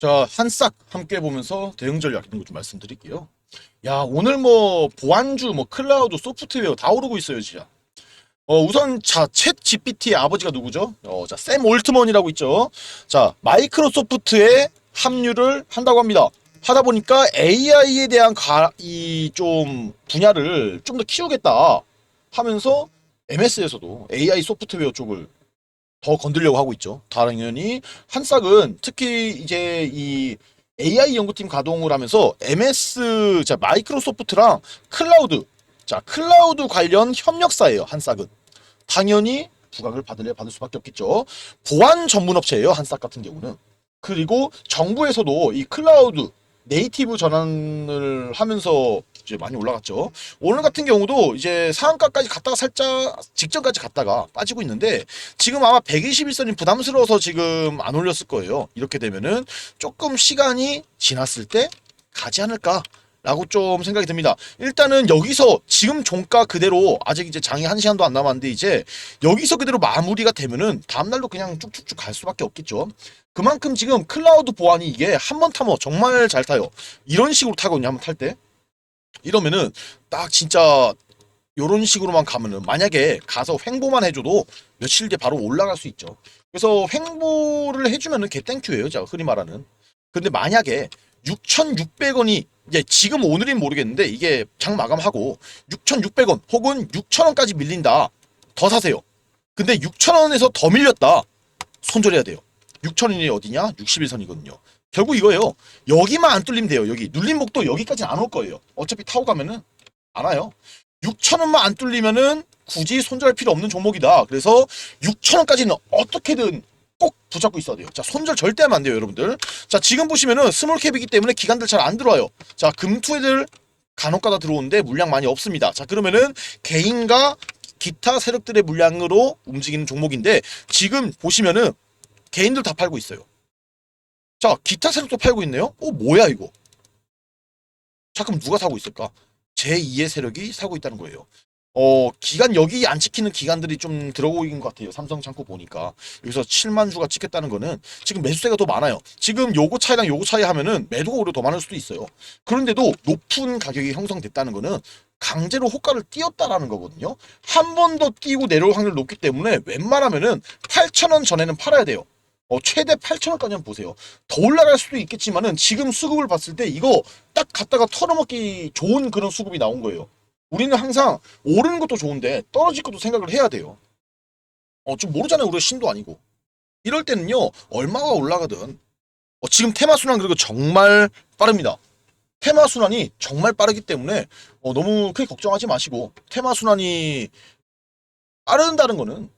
자, 한 싹 함께 보면서 대응 전략 이런 거 좀 말씀드릴게요. 야, 오늘 뭐 보안주, 뭐 클라우드, 소프트웨어 다 오르고 있어요, 진짜. 어, 우선 자, 챗 GPT의 아버지가 누구죠? 어, 자, 샘 올트먼이라고 있죠. 자, 마이크로소프트에 합류를 한다고 합니다. 하다 보니까 AI에 대한 가, 이좀 분야를 좀 더 키우겠다 하면서 MS에서도 AI 소프트웨어 쪽을 더 건들려고 하고 있죠. 당연히 한싹은 특히 이제 이 AI 연구팀 가동을 하면서 MS 자 마이크로소프트랑 클라우드 자 클라우드 관련 협력사예요. 한싹은 당연히 부각을 받을래 받을 수밖에 없겠죠. 보안 전문 업체예요. 한싹 같은 경우는 그리고 정부에서도 이 클라우드 네이티브 전환을 하면서 이제 많이 올라갔죠. 오늘 같은 경우도 이제 상한가까지 갔다가 살짝 직전까지 갔다가 빠지고 있는데 지금 아마 121선이 부담스러워서 지금 안 올렸을 거예요. 이렇게 되면은 조금 시간이 지났을 때 가지 않을까. 라고 좀 생각이 듭니다. 일단은 여기서 지금 종가 그대로 아직 이제 장이 한 시간도 안 남았는데 이제 여기서 그대로 마무리가 되면은 다음날로 그냥 쭉쭉쭉 갈 수밖에 없겠죠. 그만큼 지금 클라우드 보안이 이게 한 번 타면 정말 잘 타요. 이런 식으로 타거든요. 한 번 탈 때. 이러면은 딱 진짜 요런 식으로만 가면은 만약에 가서 횡보만 해줘도 며칠 뒤에 바로 올라갈 수 있죠. 그래서 횡보를 해주면은 개땡큐예요. 제가 흔히 말하는. 근데 만약에 6,600원이 이제 지금 오늘인 모르겠는데 이게 장 마감하고 6,600원 혹은 6,000원까지 밀린다. 더 사세요. 근데 6,000원에서 더 밀렸다. 손절해야 돼요. 6,000원이 어디냐? 61선이거든요. 결국 이거예요. 여기만 안 뚫리면 돼요. 여기 눌림목도 여기까지는 안 올 거예요. 어차피 타고 가면은 안 와요. 6,000원만 안 뚫리면은 굳이 손절할 필요 없는 종목이다. 그래서 6,000원까지는 어떻게든 꼭 붙잡고 있어야 돼요. 자, 손절 절대 하면 안 돼요, 여러분들. 자, 지금 보시면은 스몰캡이기 때문에 기간들 잘 안 들어와요. 자, 금투애들 간혹가다 들어오는데 물량 많이 없습니다. 자, 그러면은 개인과 기타 세력들의 물량으로 움직이는 종목인데 지금 보시면은 개인들 다 팔고 있어요. 자, 기타 세력도 팔고 있네요. 어, 뭐야 이거? 자, 그럼 누가 사고 있을까? 제2의 세력이 사고 있다는 거예요. 어, 기간 여기 안 찍히는 기간들이 좀 들어오고 있는 것 같아요. 삼성 창고 보니까. 여기서 7만 주가 찍혔다는 거는 지금 매수세가 더 많아요. 지금 요거 차이랑 요거 차이 하면은 매도가 오히려 더 많을 수도 있어요. 그런데도 높은 가격이 형성됐다는 거는 강제로 호가를 띄었다라는 거거든요. 한 번 더 띄고 내려올 확률이 높기 때문에 웬만하면은 8,000원 전에는 팔아야 돼요. 어, 최대 8,000원까지 한번 보세요. 더 올라갈 수도 있겠지만은 지금 수급을 봤을 때 이거 딱 갖다가 털어먹기 좋은 그런 수급이 나온 거예요. 우리는 항상 오르는 것도 좋은데 떨어질 것도 생각을 해야 돼요. 어, 좀 모르잖아요. 우리가 신도 아니고. 이럴 때는요, 얼마가 올라가든, 어, 지금 테마순환 그리고 정말 빠릅니다. 테마순환이 정말 빠르기 때문에, 어, 너무 크게 걱정하지 마시고, 테마순환이 빠른다는 거는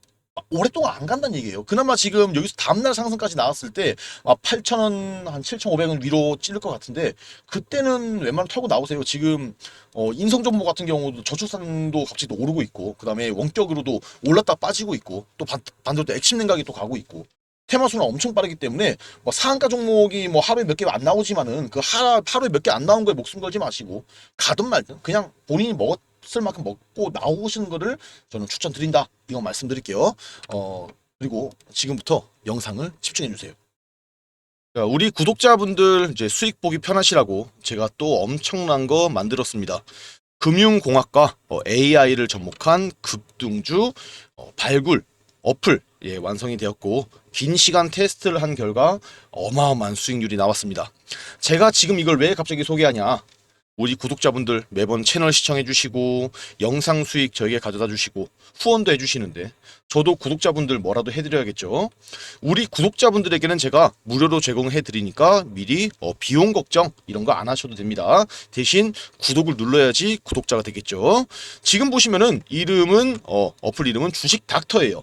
오랫동안 안 간다는 얘기예요. 그나마 지금 여기서 다음날 상승까지 나왔을 때, 아, 8,000원, 한 7,500원 위로 찌를 것 같은데, 그때는 웬만하면 털고 나오세요. 지금, 어, 인성정보 같은 경우도 저축산도 갑자기 또 오르고 있고, 그 다음에 원격으로도 올랐다 빠지고 있고, 또 반, 반대로 또 액침 냉각이 또 가고 있고, 테마수는 엄청 빠르기 때문에, 뭐 상한가 종목이 뭐 하루에 몇 개 안 나오지만은, 그 하, 하루에 몇 개 안 나온 거에 목숨 걸지 마시고, 가든 말든, 그냥 본인이 먹었 을 만큼 먹고 나오시는 거를 저는 추천드린다. 이거 말씀드릴게요. 어, 그리고 지금부터 영상을 집중해 주세요. 자, 우리 구독자분들 이제 수익 보기 편하시라고 제가 또 엄청난 거 만들었습니다. 금융공학과 AI를 접목한 급등주 어, 발굴 어플 예, 완성이 되었고 긴 시간 테스트를 한 결과 어마어마한 수익률이 나왔습니다. 제가 지금 이걸 왜 갑자기 소개하냐? 우리 구독자분들 매번 채널 시청해 주시고 영상 수익 저에게 가져다 주시고 후원도 해 주시는데 저도 구독자분들 뭐라도 해드려야겠죠. 우리 구독자분들에게는 제가 무료로 제공해 드리니까 미리 어, 비용 걱정 이런 거 안 하셔도 됩니다. 대신 구독을 눌러야지 구독자가 되겠죠. 지금 보시면은 이름은 어, 어플 이름은 주식 닥터예요.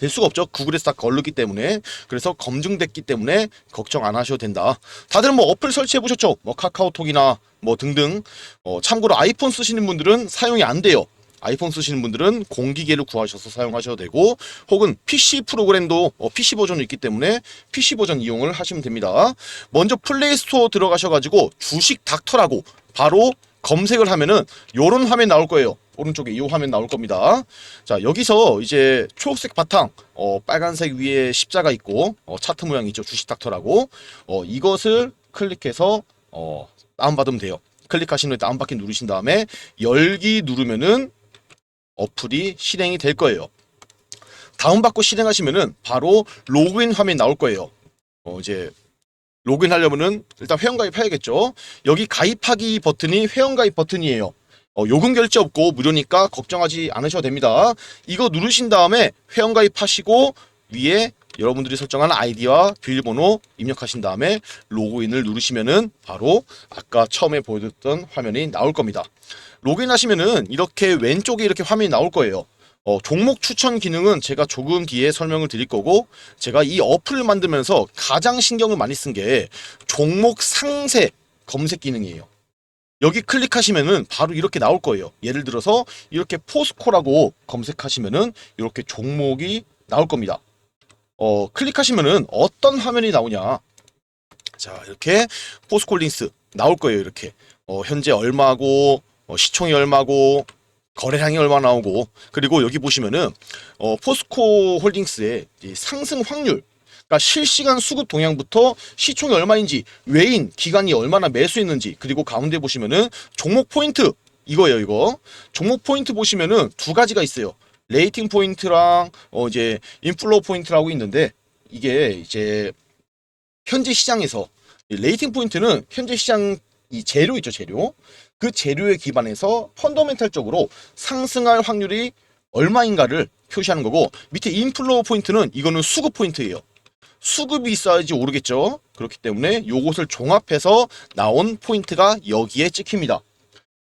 될 수가 없죠. 구글에서 다 걸르기 때문에. 그래서 검증됐기 때문에 걱정 안 하셔도 된다. 다들 뭐 어플 설치해 보셨죠? 뭐 카카오톡이나 뭐 등등. 어, 참고로 아이폰 쓰시는 분들은 사용이 안 돼요. 아이폰 쓰시는 분들은 공기계를 구하셔서 사용하셔도 되고 혹은 PC 프로그램도 어, PC 버전이 있기 때문에 PC 버전 이용을 하시면 됩니다. 먼저 플레이 스토어 들어가셔가지고 주식 닥터라고 바로 검색을 하면은 요런 화면 나올 거예요. 오른쪽에 이 화면 나올 겁니다. 자 여기서 이제 초록색 바탕, 어, 빨간색 위에 십자가 있고 어, 차트 모양 있죠. 주식 닥터라고 어, 이것을 클릭해서 어, 다운받으면 돼요. 클릭하신 후에 다운받기 누르신 다음에 열기 누르면은 어플이 실행이 될 거예요. 다운받고 실행하시면은 바로 로그인 화면 나올 거예요. 어, 이제 로그인 하려면은 일단 회원가입 해야겠죠. 여기 가입하기 버튼이 회원가입 버튼이에요. 어, 요금 결제 없고 무료니까 걱정하지 않으셔도 됩니다. 이거 누르신 다음에 회원가입하시고 위에 여러분들이 설정한 아이디와 비밀번호 입력하신 다음에 로그인을 누르시면은 바로 아까 처음에 보여줬던 화면이 나올 겁니다. 로그인 하시면은 이렇게 왼쪽에 이렇게 화면이 나올 거예요. 어, 종목 추천 기능은 제가 조금 뒤에 설명을 드릴 거고 제가 이 어플을 만들면서 가장 신경을 많이 쓴 게 종목 상세 검색 기능이에요. 여기 클릭하시면은 바로 이렇게 나올 거예요. 예를 들어서 이렇게 포스코라고 검색하시면은 이렇게 종목이 나올 겁니다. 어, 클릭하시면은 어떤 화면이 나오냐. 자, 이렇게 포스콜린스 나올 거예요. 이렇게. 어, 현재 얼마고, 어, 시총이 얼마고, 거래량이 얼마 나오고, 그리고 여기 보시면은, 어, 포스코 홀딩스의 이 상승 확률, 그러니까 실시간 수급 동향부터 시총이 얼마인지, 외인, 기간이 얼마나 매수했는지, 그리고 가운데 보시면은 종목 포인트, 이거예요, 이거. 종목 포인트 보시면은 두 가지가 있어요. 레이팅 포인트랑 어 이제 인플로우 포인트라고 있는데 이게 이제 현재 시장에서 이 레이팅 포인트는 현재 시장 이 재료 있죠 재료 그 재료에 기반해서 펀더멘탈적으로 상승할 확률이 얼마인가를 표시하는 거고 밑에 인플로우 포인트는 이거는 수급 포인트예요. 수급이 있어야지 오르겠죠. 그렇기 때문에 요것을 종합해서 나온 포인트가 여기에 찍힙니다.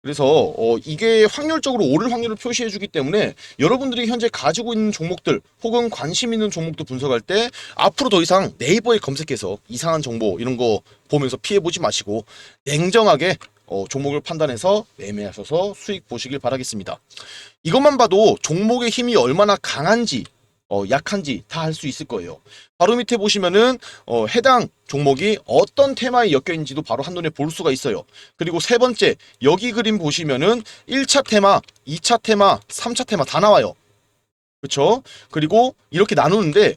그래서 어, 이게 확률적으로 오를 확률을 표시해 주기 때문에 여러분들이 현재 가지고 있는 종목들 혹은 관심 있는 종목도 분석할 때 앞으로 더 이상 네이버에 검색해서 이상한 정보 이런 거 보면서 피해 보지 마시고 냉정하게 어, 종목을 판단해서 매매하셔서 수익 보시길 바라겠습니다. 이것만 봐도 종목의 힘이 얼마나 강한지 어, 약한지 다 알 수 있을 거예요. 바로 밑에 보시면은 어, 해당 종목이 어떤 테마에 엮여 있는지도 바로 한눈에 볼 수가 있어요. 그리고 세 번째 여기 그림 보시면은 1차 테마, 2차 테마, 3차 테마 다 나와요. 그렇죠? 그리고 이렇게 나누는데